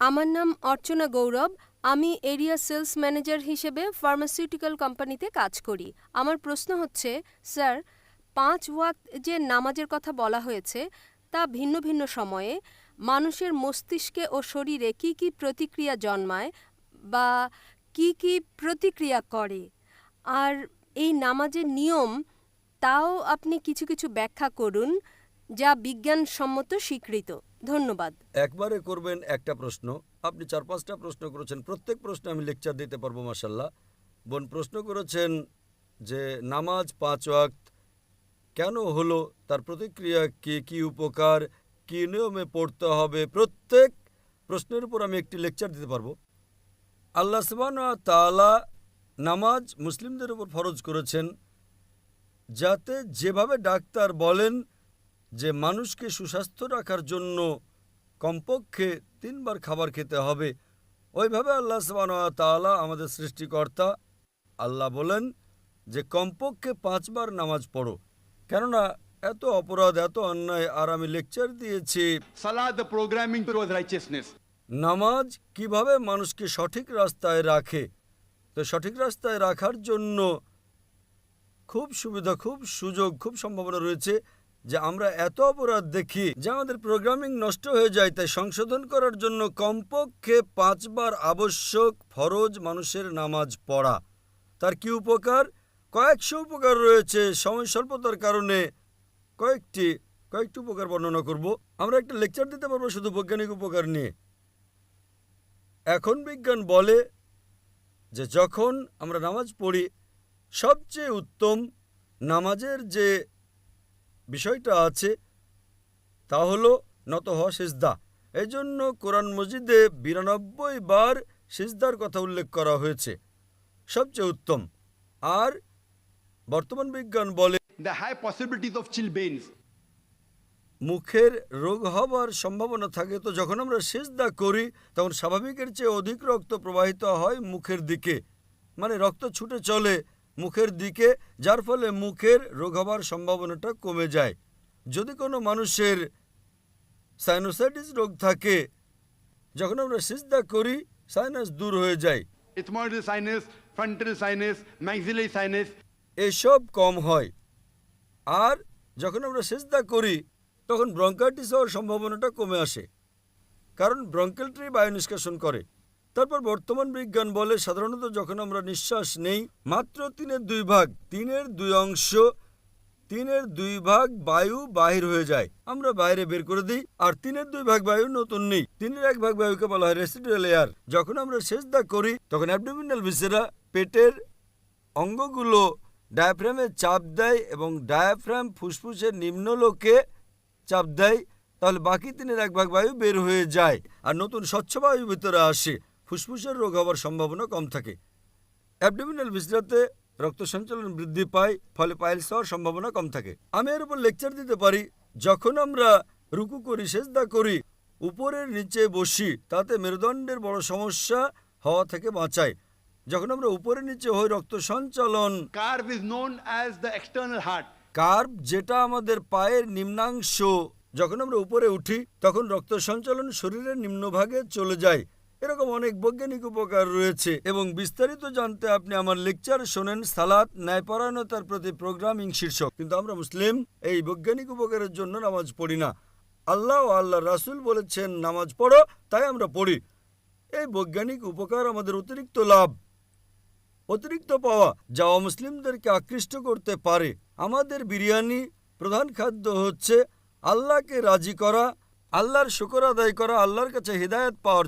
আমার নাম অর্চনা গৌরব। আমি এরিয়া সেলস ম্যানেজার হিসেবে ফার্মাসিউটিক্যাল কোম্পানিতে কাজ করি। আমার প্রশ্ন হচ্ছে, স্যার, পাঁচ ওয়াক্ত যে নামাজের কথা বলা হয়েছে, তা ভিন্ন ভিন্ন সময়ে মানুষের মস্তিষ্কে ও শরীরে কি কি প্রতিক্রিয়া জন্মায় বা কি কি প্রতিক্রিয়া করে? আর এই নামাজের নিয়ম, তাও আপনি কিছু কিছু ব্যাখ্যা করুন। যা বিজ্ঞানসম্মত স্বীকৃত। ধন্যবাদ। একবারে করবেন একটা প্রশ্ন। আপনি চার পাঁচটা প্রশ্ন করেছেন। প্রত্যেক প্রশ্নে আমি লেকচার দিতে পারব মাসাল্লাহ বোন, প্রশ্ন করেছেন যে, নামাজ পাঁচ ওয়াক্ত কেন হলো? তার প্রতিক্রিয়া কি? কি উপকার? কি নিয়মে পড়তে হবে? প্রত্যেক প্রশ্নের উপর আমি একটি লেকচার দিতে পারব। আল্লাহ সুবান তালা নামাজ মুসলিমদের উপর ফরজ করেছেন। যাতে যেভাবে ডাক্তার বলেন যে মানুষকে সুস্বাস্থ্য রাখার জন্য কমপক্ষে তিনবার খাবার খেতে হবে। ওইভাবে আল্লাহ তাআলা আমাদের সৃষ্টিকর্তা আল্লাহ বলেন যে কমপক্ষে পাঁচবার নামাজ পড়ো। কেননা এত অপরাধ এত অন্যায় আর আমি লেকচার দিয়েছি। নামাজ কীভাবে মানুষকে সঠিক রাস্তায় রাখে? তো সঠিক রাস্তায় রাখার জন্য খুব সুবিধা খুব সুযোগ খুব সম্ভাবনা রয়েছে। যে আমরা এত অপরাধ দেখি যে আমাদের প্রোগ্রামিং নষ্ট হয়ে যায়, তাই সংশোধন করার জন্য কমপক্ষে পাঁচবার আবশ্যক ফরজ মানুষের নামাজ পড়া। তার কি উপকার? কয়েকশো উপকার রয়েছে। সময় স্বল্পতার কারণে কয়েকটি কয়েকটি উপকার বর্ণনা করব। আমরা একটা লেকচার দিতে পারব শুধু বৈজ্ঞানিক উপকার নিয়ে। এখন বিজ্ঞান বলে যে যখন আমরা নামাজ পড়ি, সবচেয়ে উত্তম নামাজের যে বিষয়টা আছে তা হলো নত হওয়া সিজদা। এই জন্য কোরআন মসজিদে বিরানব্বই বার সিজদার কথা উল্লেখ করা হয়েছে। সবচেয়ে উত্তম। আর বর্তমান বিজ্ঞান বলে. মুখের রোগ হবার সম্ভাবনা থাকে তো যখন আমরা সেজদা করি তখন স্বাভাবিকের চেয়ে অধিক রক্ত প্রবাহিত হয় মুখের দিকে। মানে রক্ত ছুটে চলে মুখের দিকে যার ফলে মুখের রোগ হবার সম্ভাবনাটা কমে যায়। যদি কোনো মানুষের সাইনোসাইটিস রোগ থাকে যখন আমরা সিজদা করি সাইনাস দূর হয়ে যায়। Maxillary sinus. এসব কম হয়। আর যখন আমরা সেজদা করি তখন ব্রঙ্কাইটিস হওয়ার সম্ভাবনাটা কমে আসে। কারণ ব্রঙ্কেল ট্রি বায়ু নিষ্কাশন করে। তারপর বর্তমান বিজ্ঞান বলে সাধারণত যখন আমরা নিঃশ্বাস নেই, মাত্র তিনের দুই ভাগ, তিনের দুই অংশ, তিনের দুই ভাগ বায়ু বাহির হয়ে যায়। আমরা বাইরে বের করে দিই, আর তিনের দুই ভাগ বায়ু নতুন নেই। তিনের এক ভাগ বায়ুকে বলা হয় রেসিডুয়াল এয়ার যখন আমরা সেজদা করি, তখন অ্যাবডোমিনাল ভিসেরা পেটের অঙ্গগুলো ডায়াফ্রামে চাপ দেয় এবং ডায়াফ্রাম ফুসফুসের নিম্নলোকে চাপ দেয়, তাহলে বাকি তিনের এক ভাগ বায়ু বের হয়ে যায়, আর নতুন স্বচ্ছ বায়ু ভিতরে আসে। ফুসফুসের রোগ হওয়ার সম্ভাবনা কম থাকে। অ্যাবডোমিনাল ভিসরাতে রক্ত সঞ্চালন বৃদ্ধি পায় ফলে পাইলস হওয়ার সম্ভাবনা কম থাকে। আমি এর উপর লেকচার দিতে পারি যখন আমরা রুকু করি সেজদা করি উপরের নিচে বসি তাতে মেরুদণ্ডের বড় সমস্যা হওয়া থেকে বাঁচায়। যখন আমরা উপরে নিচে হই রক্ত সঞ্চালন Carb is known as the external heart. Curve যেটা আমাদের পায়ের নিম্নাংশ যখন আমরা উপরে উঠি তখন রক্ত সঞ্চালন শরীরের নিম্নভাগে চলে যায়। এরকম অনেক বৈজ্ঞানিক উপকার রয়েছে এবং বিস্তারিত জানতে আপনি আমার লেকচার শোনেন সালাত, ন্যায়পরায়ণতার প্রতি প্রোগ্রামিং শীর্ষক। কিন্তু আমরা মুসলিম, এই বৈজ্ঞানিক উপকারের জন্য নামাজ পড়ি না। আল্লাহ ও আল্লাহ রাসুল বলেছেন, নামাজ পড়ো, তাই আমরা পড়ি। এই বৈজ্ঞানিক উপকার আমাদের অতিরিক্ত লাভ, অতিরিক্ত পাওয়া, যা অমুসলিমদেরকে আকৃষ্ট করতে পারে। আমাদের বিরিয়ানি প্রধান খাদ্য হচ্ছে আল্লাহকে রাজি করা, আল্লাহর শুকর আদায় করা, আল্লাহর কাছে হৃদায়ত পাওয়ার